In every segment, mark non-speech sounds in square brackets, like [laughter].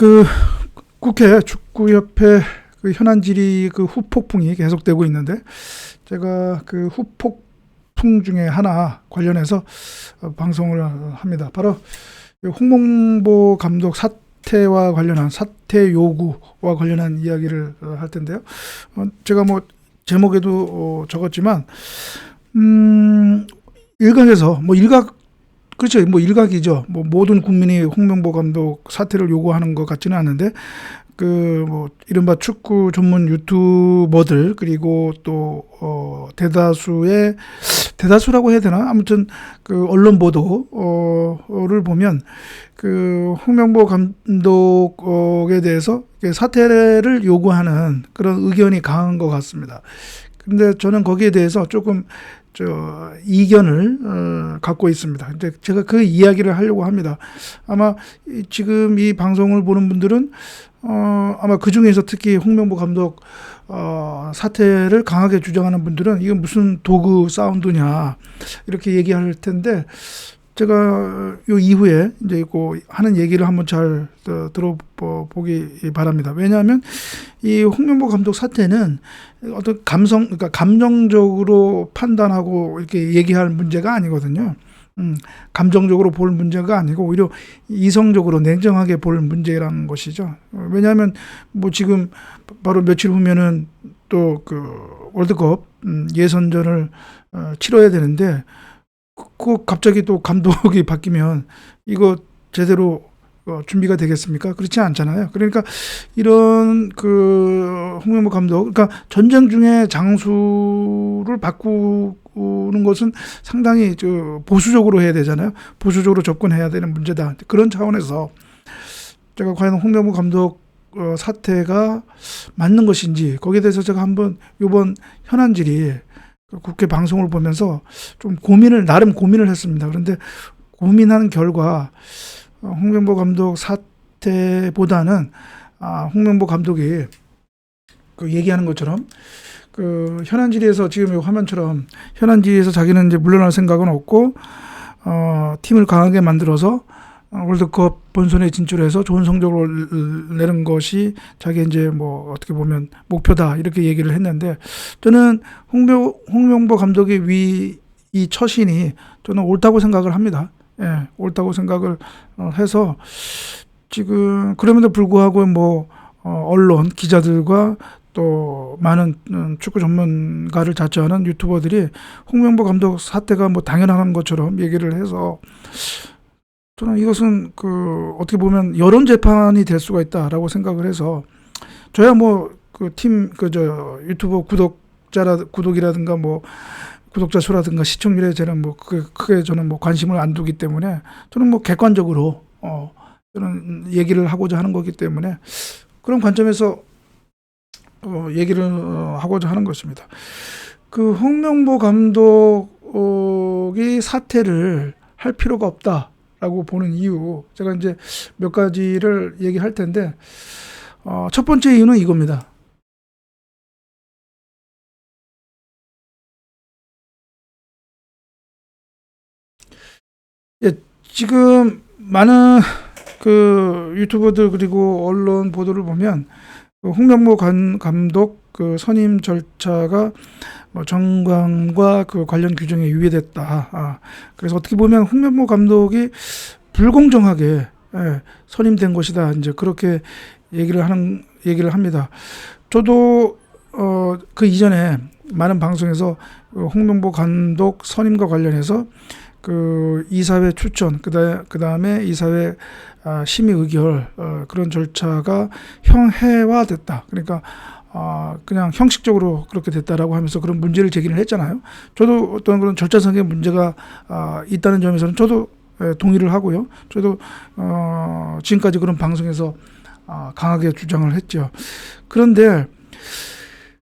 그 국회 축구협회 그 현안 질의 그 후폭풍이 계속되고 있는데 제가 그 후폭풍 중에 하나 관련해서 어, 방송을 합니다. 바로 홍몽보 감독 사퇴와 관련한 사퇴 요구와 관련한 이야기를 어, 할 텐데요. 어, 제가 뭐 제목에도 적었지만 음 일각에서 뭐 일각 그렇죠. 뭐 일각이죠. 뭐 모든 국민이 홍명보 감독 사퇴를 요구하는 것 같지는 않은데 그뭐 이른바 축구 전문 유튜버들 그리고 또어 대다수의 대다수라고 해야 되나 아무튼 그 언론 보도를 보면 그 홍명보 감독에 대해서 사퇴를 요구하는 그런 의견이 강한 것 같습니다. 근데 저는 거기에 대해서 조금 저 이견을 어, 갖고 있습니다. 근데 제가 그 이야기를 하려고 합니다. 아마 지금 이 방송을 보는 분들은 어, 아마 그 중에서 특히 홍명보 감독 어, 사태를 강하게 주장하는 분들은 이건 무슨 도구 사운드냐 이렇게 얘기할 텐데 제가 요 이후에 이제 그 하는 얘기를 한번 잘 들어보기 바랍니다. 왜냐하면 이 홍명보 감독 사태는 어떤 감성, 그러니까 감정적으로 판단하고 이렇게 얘기할 문제가 아니거든요. 음, 감정적으로 볼 문제가 아니고 오히려 이성적으로 냉정하게 볼 문제라는 것이죠. 왜냐하면 뭐 지금 바로 며칠 후면은 또 그 월드컵 음, 예선전을 어, 치러야 되는데 그 갑자기 또 감독이 바뀌면 이거 제대로 어, 준비가 되겠습니까? 그렇지 않잖아요. 그러니까 이런 그 홍명보 감독, 그러니까 전쟁 중에 장수를 바꾸는 것은 상당히 저 보수적으로 해야 되잖아요. 보수적으로 접근해야 되는 문제다. 그런 차원에서 제가 과연 홍명보 감독 어, 사태가 맞는 것인지 거기에 대해서 제가 한번 이번 현안질이 국회 방송을 보면서 좀 고민을 나름 고민을 했습니다. 그런데 고민하는 결과 어, 홍명보 감독 사태보다는 아, 홍명보 감독이 그 얘기하는 것처럼 그 현안 질의에서 지금 이 화면처럼 현안 질의에서 자기는 이제 물러날 생각은 없고 어, 팀을 강하게 만들어서 월드컵 본선에 진출해서 좋은 성적을 내는 것이 자기 이제 뭐 어떻게 보면 목표다 이렇게 얘기를 했는데 저는 홍명 홍명보 감독의 위 이 처신이 저는 옳다고 생각을 합니다. 예, 옳다고 생각을 어, 해서 지금 그럼에도 불구하고 뭐 어, 언론 기자들과 또 많은 음, 축구 전문가를 자처하는 유튜버들이 홍명보 감독 사태가 뭐 당연한 것처럼 얘기를 해서 저는 이것은 그 어떻게 보면 여론 재판이 될 수가 있다라고 생각을 해서 저야 뭐 그 팀 그 저 유튜브 구독자라 구독이라든가 뭐 구독자 수라든가 시청률에 저는 뭐 크게, 크게 저는 뭐 관심을 안 두기 때문에 저는 뭐 객관적으로 어 저는 얘기를 하고자 하는 거기 때문에 그런 관점에서 어 얘기를 어, 하고자 하는 것입니다. 그 홍명보 감독이 사퇴를 할 필요가 없다 라고 보는 이유 제가 이제 몇 가지를 얘기할 텐데 어, 첫 번째 이유는 이겁니다. 예, 지금 많은 그 유튜버들 그리고 언론 보도를 보면 그 홍명보 감, 감독 그 선임 절차가 뭐 정관과 그 관련 규정에 위배됐다. 아, 그래서 어떻게 보면 홍명보 감독이 불공정하게 예, 선임된 것이다. 이제 그렇게 얘기를 하는 얘기를 합니다. 저도 어, 그 이전에 많은 방송에서 홍명보 감독 선임과 관련해서 그 이사회 추천 그다 그다음에 이사회 아, 심의 의결 어, 그런 절차가 형해화됐다. 그러니까 아, 그냥 형식적으로 그렇게 됐다라고 하면서 그런 문제를 제기를 했잖아요. 저도 어떤 그런 절차상의 문제가 아, 있다는 점에서는 저도 예, 동의를 하고요. 저도 어, 지금까지 그런 방송에서 아, 강하게 주장을 했죠. 그런데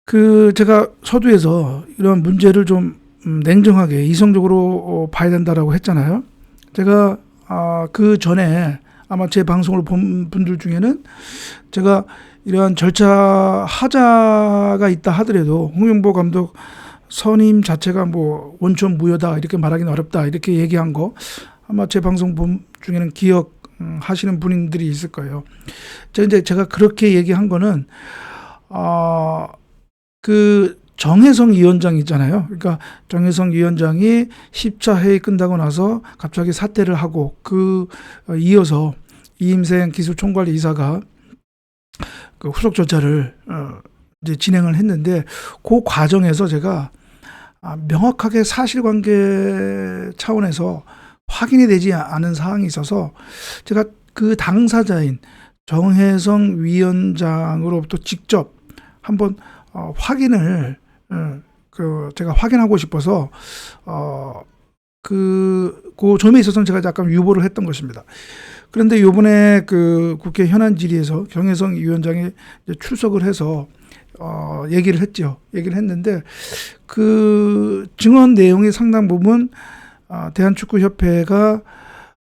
그 제가 서두에서 이런 문제를 좀 음, 냉정하게 이성적으로 어, 봐야 된다라고 했잖아요. 제가 아, 그 전에 아마 제 방송을 본 분들 중에는 제가 이러한 절차 하자가 있다 하더라도 홍명보 감독 선임 자체가 뭐 원천 무효다 이렇게 말하기는 어렵다 이렇게 얘기한 거 아마 제 방송 본 중에는 기억 음, 하시는 분들이 있을 거예요. 저 이제 제가 그렇게 얘기한 거는 어, 그 정혜성 위원장 있잖아요. 그러니까 정혜성 위원장이 10차 회의 끝나고 나서 갑자기 사퇴를 하고 그 어, 이어서 이임생 기술총괄 이사가 그 후속 조사를 어, 이제 진행을 했는데 그 과정에서 제가 아, 명확하게 사실관계 차원에서 확인이 되지 않은 사항이 있어서 제가 그 당사자인 정혜성 위원장으로부터 직접 한번 어, 확인을 어, 그 제가 확인하고 싶어서 어 그 그 점에 있어서는 제가 약간 유보를 했던 것입니다. 그런데 요번에 그 국회 현안 질의에서 정혜성 위원장이 출석을 해서 어 얘기를 했죠. 얘기를 했는데 그 증언 내용이 상당 부분 아, 대한축구협회가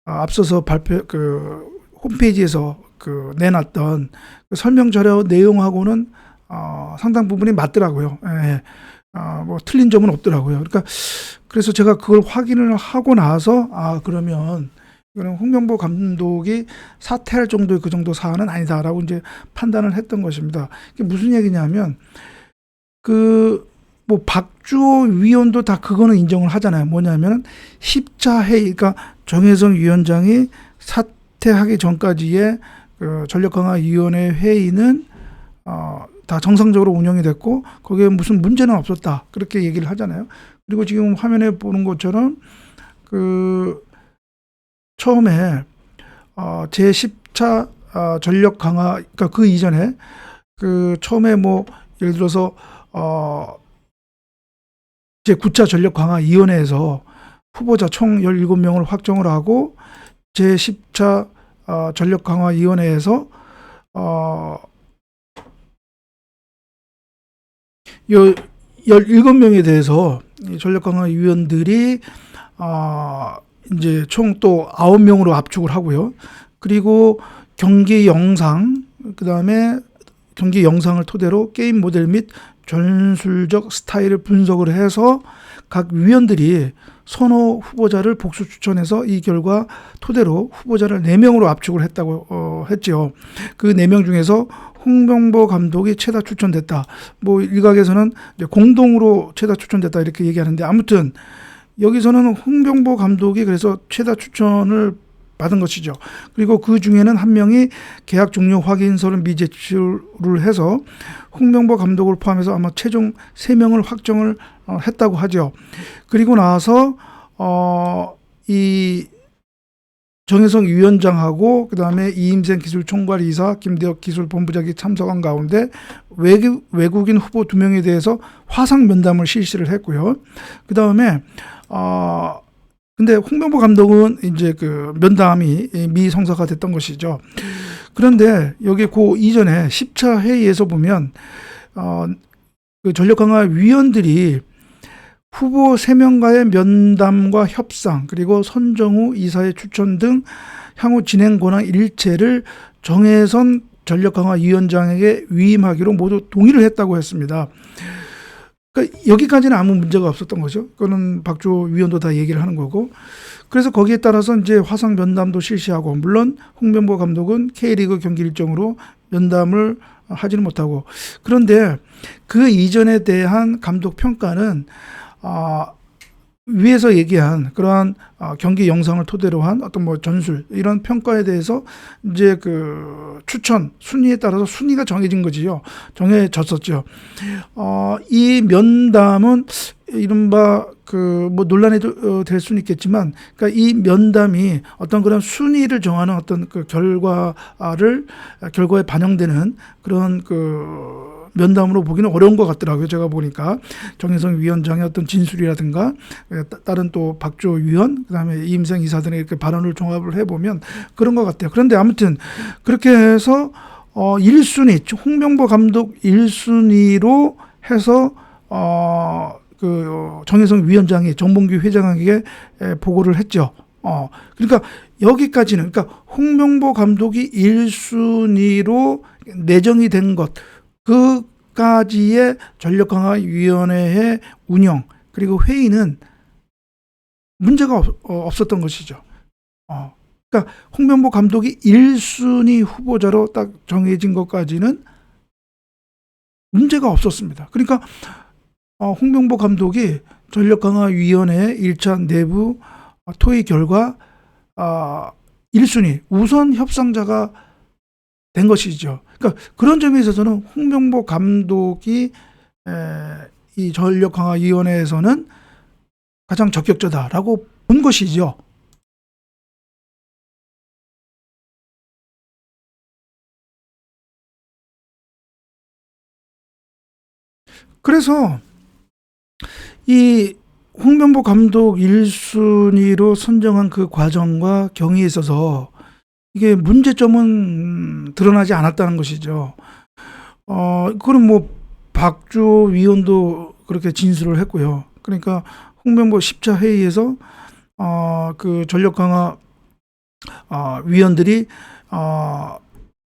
아, 앞서서 발표 그 홈페이지에서 그 내놨던 그 설명 자료 내용하고는 어, 상당 부분이 맞더라고요. 예. 아, 뭐 틀린 점은 없더라고요. 그러니까 그래서 제가 그걸 확인을 하고 나서 아 그러면 이거는 홍명보 감독이 사퇴할 정도의 그 정도 사안은 아니다라고 이제 판단을 했던 것입니다. 이게 무슨 얘기냐면 그 뭐 박주호 위원도 다 그거는 인정을 하잖아요. 뭐냐면은 10차 회의, 그러니까 정혜성 위원장이 사퇴하기 전까지의 그 전력 강화 위원회 회의는 어, 다 정상적으로 운영이 됐고 거기에 무슨 문제는 없었다 그렇게 얘기를 하잖아요. 그리고 지금 화면에 보는 것처럼 그 처음에 어, 제 10차 어, 전력 강화 그러니까 그 이전에 그 처음에 뭐 예를 들어서 어 제 9차 전력 강화 위원회에서 후보자 총 17명을 확정을 하고 제 10차 어, 전력 강화 위원회에서 어 요 17명에 대해서 이 전력 강화 위원들이 어 이제 총 또 9명으로 압축을 하고요. 그리고 경기 영상, 그 다음에 경기 영상을 토대로 게임 모델 및 전술적 스타일을 분석을 해서 각 위원들이 선호 후보자를 복수 추천해서 이 결과 토대로 후보자를 4명으로 압축을 했다고 어, 했죠. 그 4명 중에서 홍명보 감독이 최다 추천됐다. 뭐 일각에서는 공동으로 최다 추천됐다 이렇게 얘기하는데 아무튼 여기서는 홍병보 감독이 그래서 최다 추천을 받은 것이죠. 그리고 그 중에는 한 명이 계약 종료 확인서를 미제출을 해서 홍명보 감독을 포함해서 아마 최종 세 명을 확정을 어, 했다고 하죠. 그리고 나서 어 이 정혜성 위원장하고 그다음에 이임생 기술총괄 이사 김대혁 기술본부장이 참석한 가운데 외국, 외국인 후보 두 명에 대해서 화상 면담을 실시를 했고요. 그다음에 어 근데 홍명보 감독은 이제 그 면담이 미성사가 됐던 것이죠. 그런데 여기 그 이전에 10차 회의에서 보면 어 그 전력 강화 위원들이 후보 3명과의 면담과 협상 그리고 선정후 이사의 추천 등 향후 진행 권한 일체를 정혜선 전력 강화 위원장에게 위임하기로 모두 동의를 했다고 했습니다. 그러니까 여기까지는 아무 문제가 없었던 거죠. 그거는 박주호 위원도 다 얘기를 하는 거고. 그래서 거기에 따라서 이제 화상 면담도 실시하고 물론 홍명보 감독은 K리그 경기 일정으로 면담을 하지는 못하고 그런데 그 이전에 대한 감독 평가는 아 위에서 얘기한 그러한 어, 경기 영상을 토대로 한 어떤 뭐 전술 이런 평가에 대해서 이제 그 추천 순위에 따라서 순위가 정해진 거지요. 정해졌었죠. 어, 이 면담은 이른바 그 뭐 논란이 어, 될 수는 있겠지만, 그러니까 이 면담이 어떤 그런 순위를 정하는 어떤 그 결과를 결과에 반영되는 그런 그 면담으로 보기는 어려운 것 같더라고요. 제가 보니까 정혜성 위원장의 어떤 진술이라든가 예, 다른 또 박조 위원 그다음에 이임생 이사 등의 이렇게 발언을 종합을 해보면 그런 것 같아요. 그런데 아무튼 그렇게 해서 어 1순위 홍명보 감독 1순위로 해서 어그 정혜성 위원장이 정봉규 회장에게 보고를 했죠. 어 그러니까 여기까지는 그러니까 홍명보 감독이 1순위로 내정이 된 것, 그까지의 전력강화위원회의 운영 그리고 회의는 문제가 없, 었던 것이죠. 어. 그러니까 홍명보 감독이 1순위 후보자로 딱 정해진 것까지는 문제가 없었습니다. 그러니까 어, 홍명보 감독이 전력강화위원회 1차 내부 어, 토의 결과 아, 1순위 우선 협상자가 된 것이죠. 그러니까 그런 점에 있어서는 홍명보 감독이 에, 이 전력 강화 위원회에서는 가장 적격자다라고 본 것이죠. 그래서 이 홍명보 감독 1순위로 선정한 그 과정과 경위에 있어서 이게 문제점은 드러나지 않았다는 것이죠. 어, 그럼 뭐 박주호 위원도 그렇게 진술을 했고요. 그러니까 홍명보 10차 회의에서 어, 그 전력 강화 어, 위원들이 어,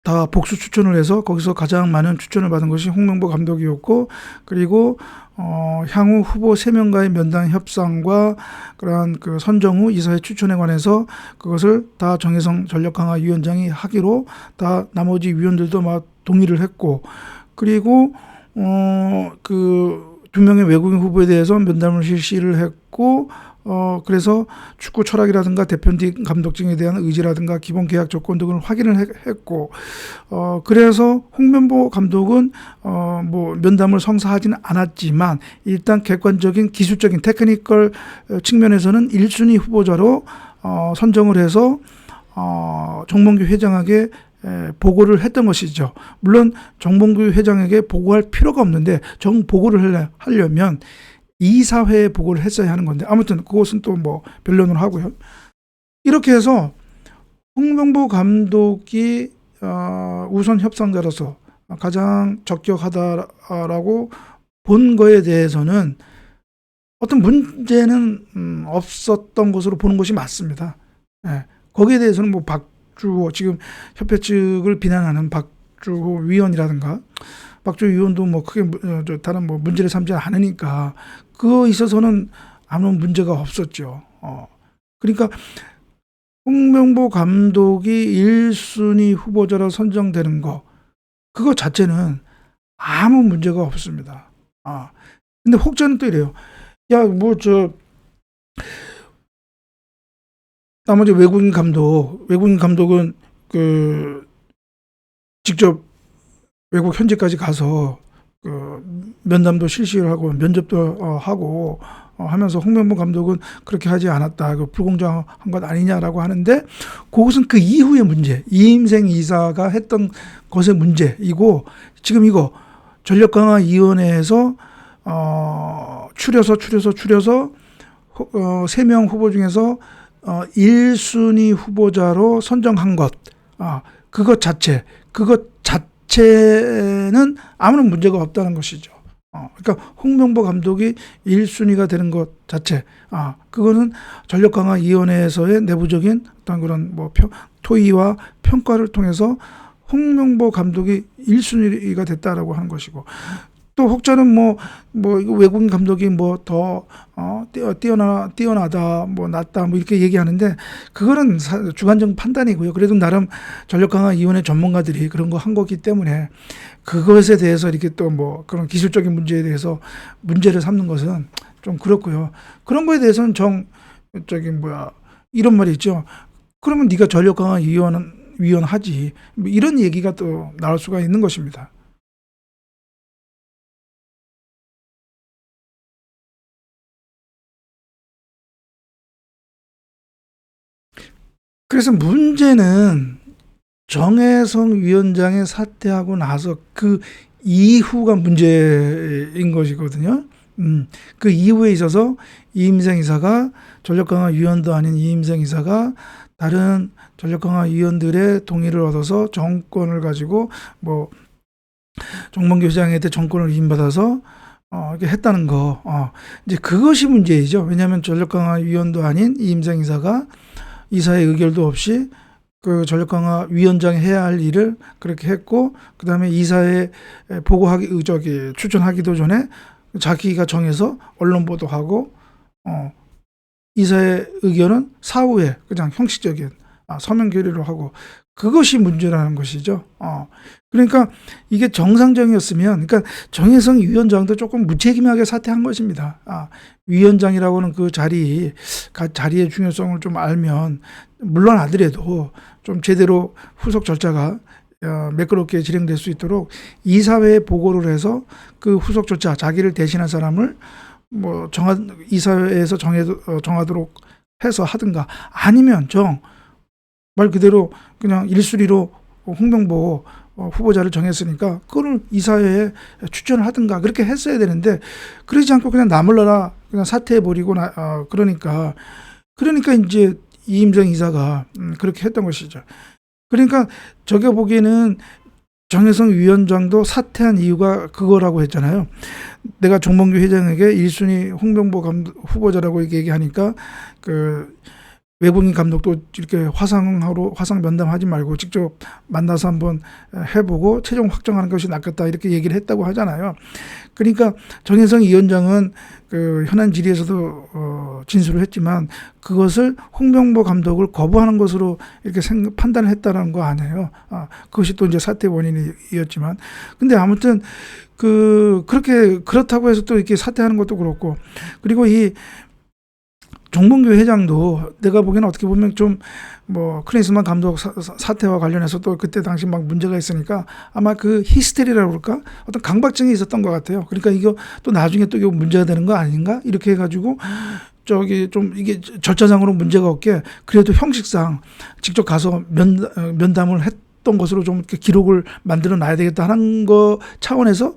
다 복수 추천을 해서 거기서 가장 많은 추천을 받은 것이 홍명보 감독이었고 그리고 어, 향후 후보 3명과의 면담 협상과 그러한 그 선정 후 이사회 추천에 관해서 그것을 다 정혜성 전력강화 위원장이 하기로 다 나머지 위원들도 막 동의를 했고 그리고 어, 그 두 명의 외국인 후보에 대해서 면담을 실시를 했고 어 그래서 축구 철학이라든가 대표팀 감독증에 대한 의지라든가 기본 계약 조건 등을 확인을 해- 했고 어 그래서 홍명보 감독은 어 뭐 면담을 성사하지는 않았지만 일단 객관적인 기술적인 테크니컬 어, 측면에서는 1순위 후보자로 어 선정을 해서 어 정몽규 회장에게 에, 보고를 했던 것이죠. 물론 정몽규 회장에게 보고할 필요가 없는데 정 보고를 하려- 하려면 이사회에 보고를 했어야 하는 건데 아무튼 그것은 또 뭐 변론을 하고요. 이렇게 해서 홍명보 감독이 어, 우선 협상자로서 가장 적격하다라고 본 거에 대해서는 어떤 문제는 음, 없었던 것으로 보는 것이 맞습니다. 예. 거기에 대해서는 뭐 박주호 지금 협회 측을 비난하는 박주호 위원이라든가 박주호 위원도 뭐 크게 무- 어, 저 다른 뭐 문제를 삼지 않으니까 그거 있어서는 아무 문제가 없었죠. 어. 그러니까 홍명보 감독이 1순위 후보자로 선정되는 거 그거 자체는 아무 문제가 없습니다. 아. 근데 혹자는 또 이래요. 야, 뭐 저 나머지 외국인 감독, 외국인 감독은 그 직접 외국 현지까지 가서 그 면담도 실시를 하고 면접도 어, 하고 어, 하면서 홍명보 감독은 그렇게 하지 않았다. 그 불공정한 것 아니냐라고 하는데 그것은 그 이후의 문제. 이임생 이사가 했던 것의 문제이고 지금 이거 전력 강화 위원회에서 어, 추려서 추려서 추려서 어, 3명 후보 중에서 어, 1순위 후보자로 선정한 것, 아, 그것 자체, 그것 자체 는 아무런 문제가 없다는 것이죠. 어, 그러니까 홍명보 감독이 1순위가 되는 것 자체, 아, 그거는 전력 강화 위원회에서의 내부적인 어떤 그런 뭐 평, 토의와 평가를 통해서 홍명보 감독이 1순위가 됐다라고 하는 것이고, 또 혹자는 뭐, 뭐, 외국인 감독이 뭐 더, 어, 뛰어, 뛰어나, 뛰어나다, 뭐, 낫다, 뭐, 이렇게 얘기하는데, 그거는 사- 주관적 판단이고요. 그래도 나름 전력강화 위원회 전문가들이 그런 거 한 거기 때문에, 그것에 대해서 이렇게 또 뭐, 그런 기술적인 문제에 대해서 문제를 삼는 것은 좀 그렇고요. 그런 거에 대해서는 정, 저기, 뭐야, 이런 말이 있죠. 그러면 네가 전력강화 위원, 위원 하지. 뭐 이런 얘기가 또 나올 수가 있는 것입니다. 그래서 문제는 정혜성 위원장의 사퇴하고 나서 그 이후가 문제인 것이거든요. 음, 그 이후에 있어서 이임생 이사가 전력강화 위원도 아닌 이임생 이사가 다른 전력강화 위원들의 동의를 얻어서 정권을 가지고 뭐 정몽규 회장한테 정권을 위임받아서 어, 이렇게 했다는 거. 어, 이제 그것이 문제이죠. 왜냐하면 전력강화 위원도 아닌 이임생 이사가 이사의 의결도 없이 그 전력 강화 위원장이 해야 할 일을 그렇게 했고 그다음에 이사에 보고하기 의, 저기 추천하기도 전에 자기가 정해서 언론 보도하고 어 이사의 의견은 사후에 그냥 형식적인 아, 서면 결의로 하고 그것이 문제라는 것이죠. 어. 그러니까 이게 정상적이었으면, 그러니까 정혜성 위원장도 조금 무책임하게 사퇴한 것입니다. 아, 위원장이라고는 그 자리, 가- 자리의 중요성을 좀 알면, 물론 아더라도 좀 제대로 후속 절차가 어, 매끄럽게 진행될 수 있도록 이사회에 보고를 해서 그 후속 절차, 자기를 대신한 사람을 뭐 정하, 이사회에서 정해, 어, 정하도록 해서 하든가 아니면 정, 말 그대로 그냥 일수리로 홍명보 어, 후보자를 정했으니까 그거를 이사회에 추천을 하든가 그렇게 했어야 되는데 그러지 않고 그냥 나몰라라 그냥 사퇴해 버리고 나, 어, 그러니까 그러니까 이제 이임정 이사가 음, 그렇게 했던 것이죠. 그러니까 저게 보기에는 정혜성 위원장도 사퇴한 이유가 그거라고 했잖아요. 내가 정몽규 회장에게 1순위 홍명보 감독 후보자라고 얘기하니까 그 외국인 감독도 이렇게 화상으로 화상 면담하지 말고 직접 만나서 한번 해보고 최종 확정하는 것이 낫겠다 이렇게 얘기를 했다고 하잖아요. 그러니까 정혜성 위원장은 그 현안 질의에서도 어, 진술을 했지만 그것을 홍명보 감독을 거부하는 것으로 이렇게 생, 판단을 했다는 거 아니에요. 아, 그것이 또 이제 사태 원인이었지만 근데 아무튼 그 그렇게 그렇다고 해서 또 이렇게 사퇴하는 것도 그렇고 그리고 이 정봉규 회장도 내가 보기에는 어떻게 보면 좀 뭐 크리스만 감독 사, 사- 사태와 관련해서 또 그때 당시 막 문제가 있으니까 아마 그 히스테리라고 그럴까 어떤 강박증이 있었던 것 같아요. 그러니까 이거 또 나중에 또 이거 문제가 되는 거 아닌가 이렇게 해가지고 저기 좀 이게 절차상으로 문제가 없게 그래도 형식상 직접 가서 면 어, 면담을 했던 것으로 좀 기록을 만들어 놔야 되겠다 하는 거 차원에서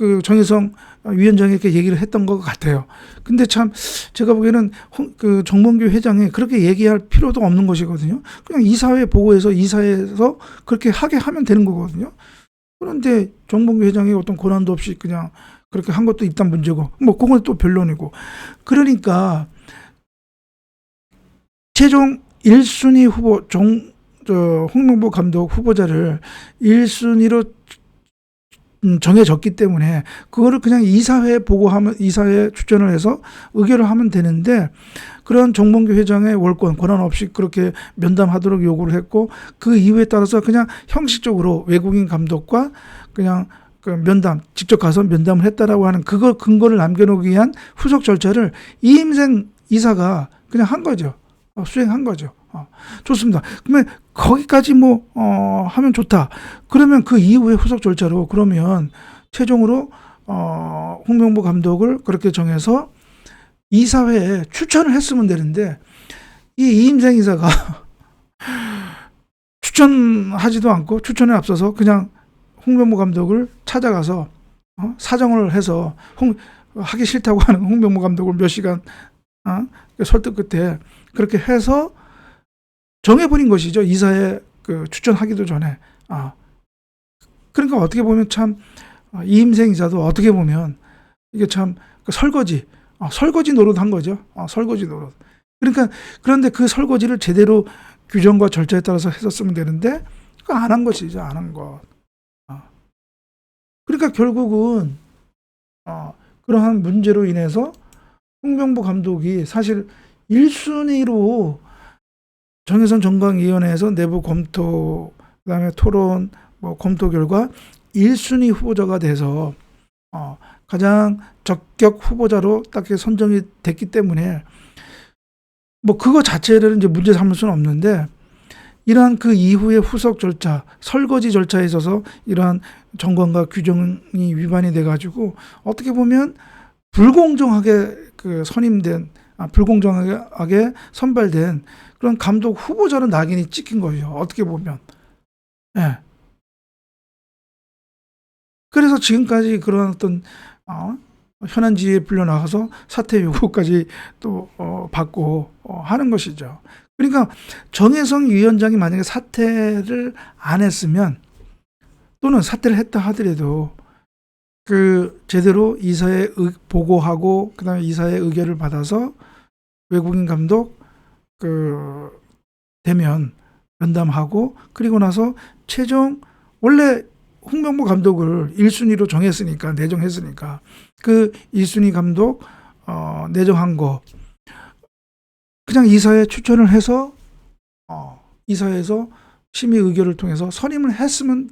그 정혜성 위원장이 이렇게 얘기를 했던 것 같아요. 근데 참 제가 보기에는 홍- 그 정몽규 회장이 그렇게 얘기할 필요도 없는 것이거든요. 그냥 이사회 보고해서 이사회에서 그렇게 하게 하면 되는 거거든요. 그런데 정몽규 회장이 어떤 권한도 없이 그냥 그렇게 한 것도 일단 문제고 뭐 그건 또 변론이고 그러니까 최종 1순위 후보 정, 저, 홍명보 감독 후보자를 1순위로 음, 정해졌기 때문에 그거를 그냥 이사회에 보고하면 이사회에 추천을 해서 의결을 하면 되는데 그런 정몽규 회장의 월권 권한 없이 그렇게 면담하도록 요구를 했고 그 이유에 따라서 그냥 형식적으로 외국인 감독과 그냥 그 면담 직접 가서 면담을 했다라고 하는 그거 근거를 남겨놓기 위한 후속 절차를 이임생 이사가 그냥 한 거죠. 어, 수행한 거죠. 어, 좋습니다. 그러면 거기까지 뭐 어, 하면 좋다. 그러면 그 이후에 후속 절차로 그러면 최종으로 어, 홍명보 감독을 그렇게 정해서 이사회에 추천을 했으면 되는데 이 이임생 이사가 [laughs] 추천하지도 않고 추천에 앞서서 그냥 홍명보 감독을 찾아가서 어? 사정을 해서 홍, 하기 싫다고 하는 홍명보 감독을 몇 시간 어? 설득 끝에 그렇게 해서 정해버린 것이죠. 이사에 그 추천하기도 전에. 아. 그러니까 어떻게 보면 참, 아, 이임생 이사도 어떻게 보면 이게 참 그 설거지, 아, 설거지 노릇 한 거죠. 아, 설거지 노릇. 그러니까 그런데 그 설거지를 제대로 규정과 절차에 따라서 했었으면 되는데 그거 안한 것이죠. 안 한 것. 아. 그러니까 결국은 아, 그러한 문제로 인해서 홍명보 감독이 사실 1순위로 정혜선 정강위원회에서 내부 검토, 그다음에 토론, 뭐 검토 결과 1순위 후보자가 돼서 어, 가장 적격 후보자로 딱 선정이 됐기 때문에 뭐 그거 자체를 이제 문제 삼을 수는 없는데 이러한 그 이후의 후속 절차, 설거지 절차에 있어서 이러한 정관과 규정이 위반이 돼가지고 어떻게 보면 불공정하게 그 선임된 아, 불공정하게 선발된 그런 감독 후보자로 낙인이 찍힌 거죠. 어떻게 보면. 예. 그래서 지금까지 그런 어떤 어, 현안 지에 불려 나가서 사퇴 요구까지 또 어, 받고 어, 하는 것이죠. 그러니까 정혜성 위원장이 만약에 사퇴를 안 했으면 또는 사퇴를 했다 하더라도 그 제대로 이사에 의- 보고하고 그다음에 이사의 의결을 받아서 외국인 감독 그 되면 면담하고 그리고 나서 최종 원래 홍명보 감독을 1순위로 정했으니까 내정했으니까 그 1순위 감독 어 내정한 거 그냥 이사에 추천을 해서 어 이사회에서 심의 의결을 통해서 선임을 했으면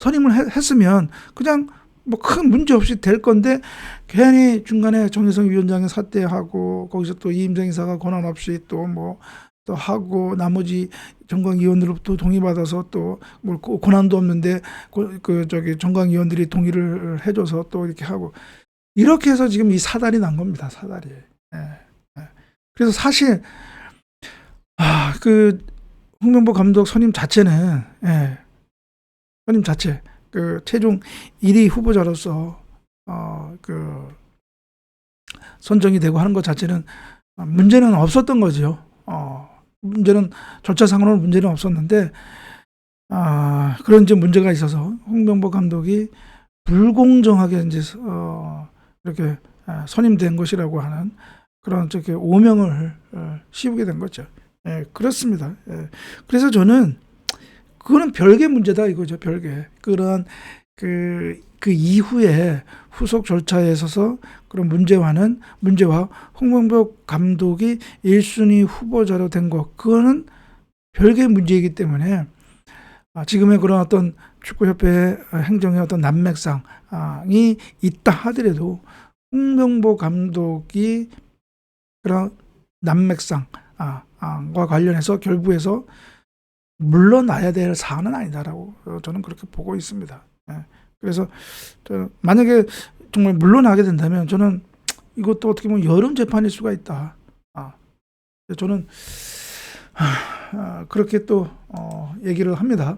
선임을 해- 했으면 그냥 뭐 큰 문제 없이 될 건데 괜히 중간에 정혜성 위원장이 사퇴하고 거기서 또 이임정 이사가 권한 없이 또 뭐 또 하고 나머지 정강위원으로부터 동의받아서 또뭐 권한도 없는데 고- 그 저기 정강위원들이 동의를 해줘서 또 이렇게 하고 이렇게 해서 지금 이 사달이 난 겁니다 사달이. 예, 예. 그래서 사실 아그 홍명보 감독 선임 자체는 예, 선임 자체 그 최종 1위 후보자로서 어 그 선정이 되고 하는 것 자체는 문제는 없었던 거죠. 어 문제는 절차상으로 는 문제는 없었는데 아 그런 이제 문제가 있어서 홍명보 감독이 불공정하게 이제 어 이렇게 아, 선임된 것이라고 하는 그런 저기 오명을 어, 씌우게 된 거죠. 예, 그렇습니다. 예. 그래서 저는 그거는 별개 문제다 이거죠. 별개. 그런 그, 그 이후에 후속 절차에 있어서 그런 문제와는 문제와 홍명보 감독이 1순위 후보자로 된 것 그거는 별개의 문제이기 때문에 아, 지금의 그런 어떤 축구협회 행정의 어떤 난맥상이 있다 하더라도 홍명보 감독이 그런 난맥상과 관련해서 결부해서 물러나야 될 사안은 아니다라고 저는 그렇게 보고 있습니다. 예. 그래서 저 만약에 정말 물러나게 된다면 저는 이것도 어떻게 보면 여름 재판일 수가 있다. 아, 저는 아, 그렇게 또 어, 얘기를 합니다.